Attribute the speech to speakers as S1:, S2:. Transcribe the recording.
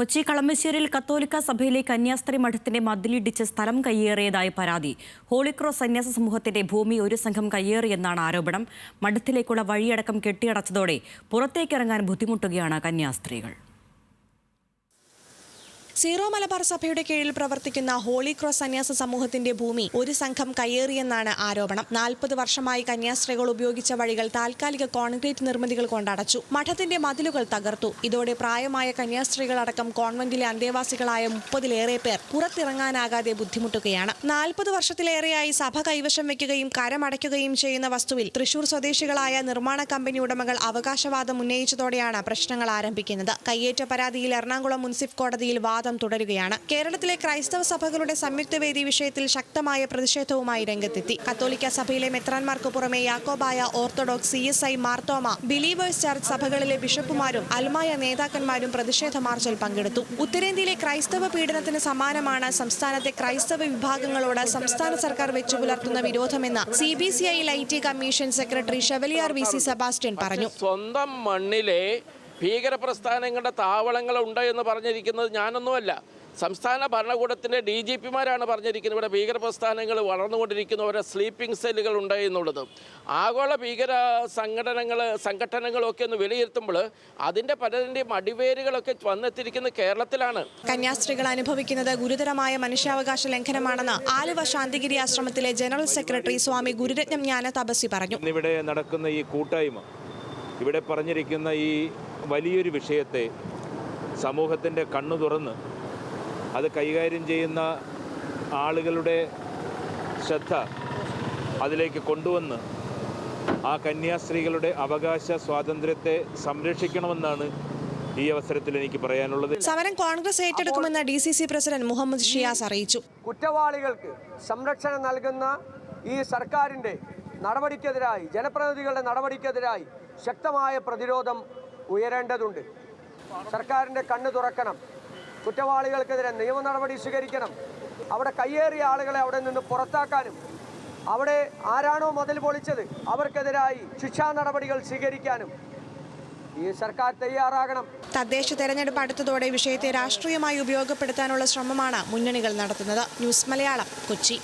S1: കൊച്ചി കളമശ്ശേരിയിൽ കത്തോലിക്ക സഭയിലെ കന്യാസ്ത്രീ മഠത്തിന്റെ മതിലിടിച്ച് സ്ഥലം കയ്യേറിയതായി പരാതി. ഹോളിക്രോസ് സന്യാസ സമൂഹത്തിന്റെ ഭൂമി ഒരു സംഘം കയ്യേറിയെന്നാണ് ആരോപണം. മഠത്തിലേക്കുള്ള വഴിയടക്കം കെട്ടിയടച്ചതോടെ പുറത്തേക്കിറങ്ങാൻ ബുദ്ധിമുട്ടുകയാണ് കന്യാസ്ത്രീകൾ.
S2: സീറോ മലബാർ സഭയുടെ കീഴിൽ പ്രവർത്തിക്കുന്ന ഹോളി ക്രോസ് സന്യാസ സമൂഹത്തിന്റെ ഭൂമി ഒരു സംഘം കയ്യേറിയെന്നാണ് ആരോപണം. നാൽപ്പത് വർഷമായി കന്യാസ്ത്രീകൾ ഉപയോഗിച്ച വഴികൾ താൽക്കാലിക കോൺക്രീറ്റ് നിർമ്മിതികൾ കൊണ്ടടച്ചു മഠത്തിന്റെ മതിലുകൾ തകർത്തു. ഇതോടെ പ്രായമായ കന്യാസ്ത്രീകൾ അടക്കം കോൺവെന്റിലെ അന്തേവാസികളായ മുപ്പതിലേറെ പേർ പുറത്തിറങ്ങാനാകാതെ ബുദ്ധിമുട്ടുകയാണ്. നാൽപ്പത് വർഷത്തിലേറെയായി സഭ കൈവശം വയ്ക്കുകയും കരമടയ്ക്കുകയും ചെയ്യുന്ന വസ്തുവിൽ തൃശൂർ സ്വദേശികളായ നിർമ്മാണ കമ്പനി ഉടമകൾ അവകാശവാദം ഉന്നയിച്ചതോടെയാണ് പ്രശ്നങ്ങൾ ആരംഭിക്കുന്നത്. കയ്യേറ്റ പരാതിയിൽ എറണാകുളം മുൻസിഫ് കോടതിയിൽ വാദം തുടരുകയാണ്. കേരളത്തിലെ ക്രൈസ്തവ സഭകളുടെ സംയുക്ത വേദി വിഷയത്തിൽ ശക്തമായ പ്രതിഷേധവുമായി രംഗത്തെത്തി. കത്തോലിക്ക സഭയിലെ മെത്രാൻമാർക്ക് പുറമെ Yakobaya orthodox C S I Marthoma believers church സഭകളിലെ ബിഷപ്പുമാരും അൽമായ നേതാക്കന്മാരും പ്രതിഷേധ മാർച്ചിൽ പങ്കെടുത്തു. ഉത്തരേന്ത്യയിലെ ക്രൈസ്തവ പീഡനത്തിന് സമാനമാണ് സംസ്ഥാനത്തെ ക്രൈസ്തവ വിഭാഗങ്ങളോട് സംസ്ഥാന സർക്കാർ വെച്ചു പുലർത്തുന്ന വിരോധമെന്ന് C B C I laity commission secretary chevalier V C Sebastian പറഞ്ഞു.
S3: സ്വന്തം മണ്ണിലെ ഭീകര പ്രസ്ഥാനങ്ങളുടെ താവളങ്ങൾ ഉണ്ട് എന്ന് പറഞ്ഞിരിക്കുന്നത് ഞാനൊന്നുമല്ല. സംസ്ഥാന ഭരണകൂടത്തിന്റെ ഡി ജി പിമാരാണ് പറഞ്ഞിരിക്കുന്നത്. ഇവിടെ ഭീകരപ്രസ്ഥാനങ്ങൾ വളർന്നുകൊണ്ടിരിക്കുന്ന ഓരോ സ്ലീപ്പിംഗ് സെല്ലുകൾ ഉണ്ട് എന്നുള്ളത്. ആഗോള ഭീകര സംഘടനകൾ സംഘടനകളൊക്കെ ഒന്ന് വിലയിരുത്തുമ്പോൾ അതിന്റെ പലതിന്റെയും അടിവേരുകളൊക്കെ വന്നെത്തിയിരിക്കുന്നത് കേരളത്തിലാണ്.
S2: കന്യാസ്ത്രീകൾ അനുഭവിക്കുന്നത് ഗുരുതരമായ മനുഷ്യാവകാശ ലംഘനമാണെന്ന് ആലുവ ശാന്തിഗിരി ആശ്രമത്തിലെ ജനറൽ സെക്രട്ടറി സ്വാമി ഗുരുരത്നം ജ്ഞാന തപസ്വി പറഞ്ഞു.
S4: ഇവിടെ നടക്കുന്ന ഈ കൂട്ടായ്മ ഇവിടെ പറഞ്ഞിരിക്കുന്ന ഈ വലിയൊരു വിഷയത്തെ സമൂഹത്തിന്റെ കണ്ണു തുറന്ന് അത് കൈകാര്യം ചെയ്യുന്ന ആളുകളുടെ ശ്രദ്ധ അതിലേക്ക് കൊണ്ടുവന്ന് ആ കന്യാസ്ത്രീകളുടെ അവകാശ സ്വാതന്ത്ര്യത്തെ സംരക്ഷിക്കണമെന്നാണ് ഈ അവസരത്തിൽ എനിക്ക് പറയാനുള്ളത്.
S2: സമരം Congress ഏറ്റെടുക്കുമെന്ന് D C C president Muhammad Shiyas അറിയിച്ചു.
S5: കുറ്റവാളികൾക്ക് സംരക്ഷണം നൽകുന്ന ഈ സർക്കാരിന്റെ നടപടിക്കെതിരായി ജനപ്രതിനിധികളുടെ നടപടിക്കെതിരായി ശക്തമായ പ്രതിരോധം ഉയരേണ്ടതുണ്ട്. സർക്കാരിന്റെ കണ്ണ് തുറക്കണം. കുറ്റവാളികൾക്കെതിരെ നിയമ നടപടി സ്വീകരിക്കണം. അവിടെ കയ്യേറിയ ആളുകളെ അവിടെ നിന്ന് പുറത്താക്കാനും അവിടെ ആരാണോ മതിൽ പൊളിച്ചത് അവർക്കെതിരായി ശിക്ഷാ നടപടികൾ സ്വീകരിക്കാനും ഈ സർക്കാർ തയ്യാറാകണം.
S2: തദ്ദേശ തെരഞ്ഞെടുപ്പ് അടുത്തതോടെ വിഷയത്തെ രാഷ്ട്രീയമായി ഉപയോഗപ്പെടുത്താനുള്ള ശ്രമമാണ് മുന്നണികൾ നടത്തുന്നത്. ന്യൂസ് മലയാളം കൊച്ചി.